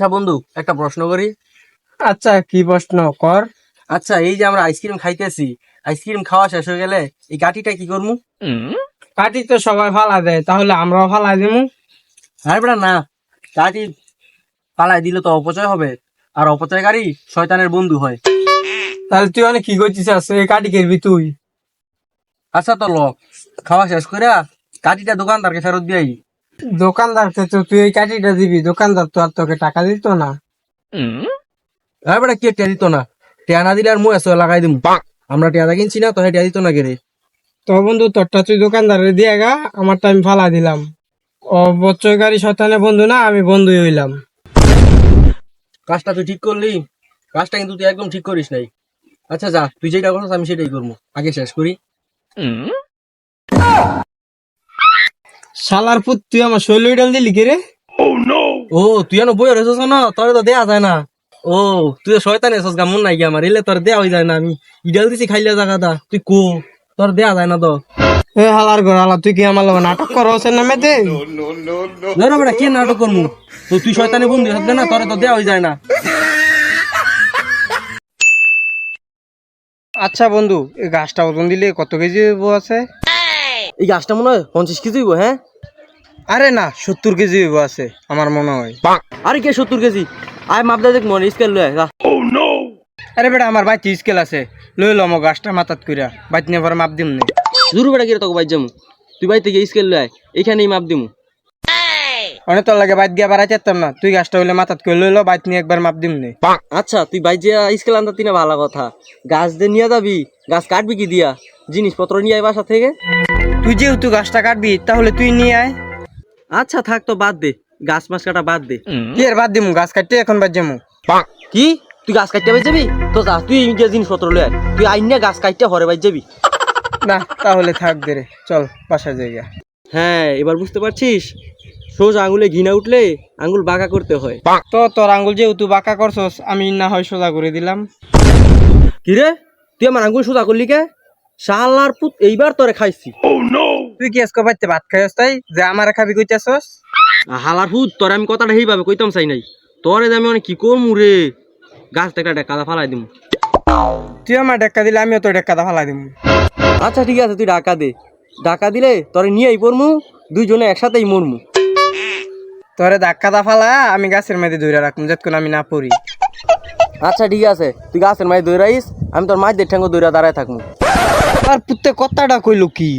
আচ্ছা বন্ধু একটা প্রশ্ন করি। আচ্ছা কি প্রশ্ন? কর। আচ্ছা এই যে আমরা আইসক্রিম খাইতেছি আইসক্রিম খাওয়া শেষ হয়ে গেলে এই গাঠিটা কি করব কাটি তো সবাই ফালা দেয় তাহলে আমরাও ফালা দিমু আরে বেটা না। গাঠি পালায় দিলে তো অপচয় হবে আর অপচয়কারী শয়তানের বন্ধু হয়। তাহলে তুই অনেক কি করছিস এই কাটি করবি তুই? আচ্ছা তো ল খাওয়া শেষ করে কাঠিটা দোকানদারকে ফেরত দিয়ে। দোকানদারকে তো তুই এই কাটিটা দিবি দোকানদার তো আর তোকে টাকা দিত না। বেটা কে টিয়া দিত না? টিয়া না দিলে আর এসে লাগাই দিম। আমরা টিয়াদা কিনছি না তো টিয়া দিত না কেরে তো বন্ধু তোরটা তুই দোকানদারে দিয়ে গা আমারটা আমি ফালা দিলাম। ও বচ্চয়কারী শতানের বন্ধু না আমি বন্ধুই হইলাম। কাজটা তুই ঠিক করলি কাজটা কিন্তু তুই একদম ঠিক করিস নাই। আচ্ছা যা তুই যেটা করছিস আমি সেটাই করব। আগে শেষ করি। শালার পুত তুই আমার শৈল ডাল দিলি কে রে? ও তুই এনো বই রয়েছিস না তোর তো দেয়া যায় না। ও তুই শয়তান এসস গা মন নাই কি আমার। এলে তোর দেয়া হয়ে যায় না আমি ইডাল দিছি খাইলে জায়গাটা তুই কো তোর দেয়া যায় না তো। এ হালার ঘর হালা তুই কি আমার লগে নাটক করো সে নামে দে না বেটা কে নাটক করব তো তুই শয়তানি বন্ধু থাকবে না তোর তো দেয়া হয়ে যায় না। আচ্ছা বন্ধু এই গাছটা ওজন দিলে কত কেজি আছে? এই গাছটা মনে হয় পঞ্চাশ কেজি হইবো, হ্যাঁ? আরে না সত্তর কেজি হইব আছে আমার মনে হয়। আরে কে সত্তর কেজি? আয় মাপদা দেখ মনে স্কেল লয় যা। আরে বেটা আমার বাইতে স্কেল আছে। লই লো আমার গাছটা মাথাত কইরা। বাইতে নিয়ে পরে মাপ দিম নে। জুরু বেটা কি রে তোকে বাইর যামু তুই বাইর থেকে স্কেল লয় এইখানেই মাপ দিমু। অনেক তোর লাগে বাইত গিয়া বাড়াইতে পারতাম না। তুই গাছটা হইলে মাথাত করে লই লো বাইতে নিয়ে একবার মাপ দিম নে। আচ্ছা তুই বাইর যে স্কেল আনতে তিনা ভালো কথা। গাছ দিয়ে নিয়ে যাবি গাছ কাটবি কি দিয়া? জিনিসপত্র নিয়ে আয় বাসা থেকে। তুই যেহেতু গাছটা কাটবি তাহলে তুই নিয়ে আয়। আচ্ছা থাক তো বাদ দে। গাছ মাছ কাটা বাদ দে। কি আর বাদ দিমু? গাছ কাটতে এখন বাদ যামু কি? তুই গাছ কাটতে বাইর যাবি? তো যা তুই ইন্ডিয়া জিনিসপত্র লয় আয়। তুই আইন না গাছ কাটতে হরে বাইর যাবি। না তাহলে থাক দে রে। চল বাসা জায়গা হ্যাঁ এবার বুঝতে পারছিস? সোজা আঙুলে ঘিনা উঠলে আঙুল বাঁকা করতে হয়। তো তোর আঙ্গুল যেহেতু বাঁকা করছস আমি না হয় সোজা করে দিলাম। কি রে তুই আমার আঙুল সোজা করলি কে? শালার পুত এইবার তোরে খাইছি। তুই কি আজকে বাইতে ভাত খাইস তাই? যে আমার খাবি কইতাছস? হালার পুত তোরে আমি কথাটা সেইভাবে কইতাম চাই নাই। তোরে যে আমি অনেক কি করমু রে গাছ থেকে একটা কাদা ফালাই দিমু। তুই আমার ডেক্কা দিলে আমিও তোর ডেক্কাটা ফালাই দিমু। আচ্ছা ঠিক আছে তুই ডাকা দে। ডাকা দিলে তোরে নিয়েই পড়মু দুইজনে একসাথেই মরমু। তোরে ধাক্কাটা ফালা আমি গাছের মধ্যে ধরে রাখুন যতক্ষণ আমি না পড়ি। আচ্ছা ঠিক আছে তুই গাছের মাই দৌড়াইস আমি তোর মায়ের ঠেঙ্গো দৌড়া দাঁড়ায় থাকব আর পুত্তে কথাটা কইলো কি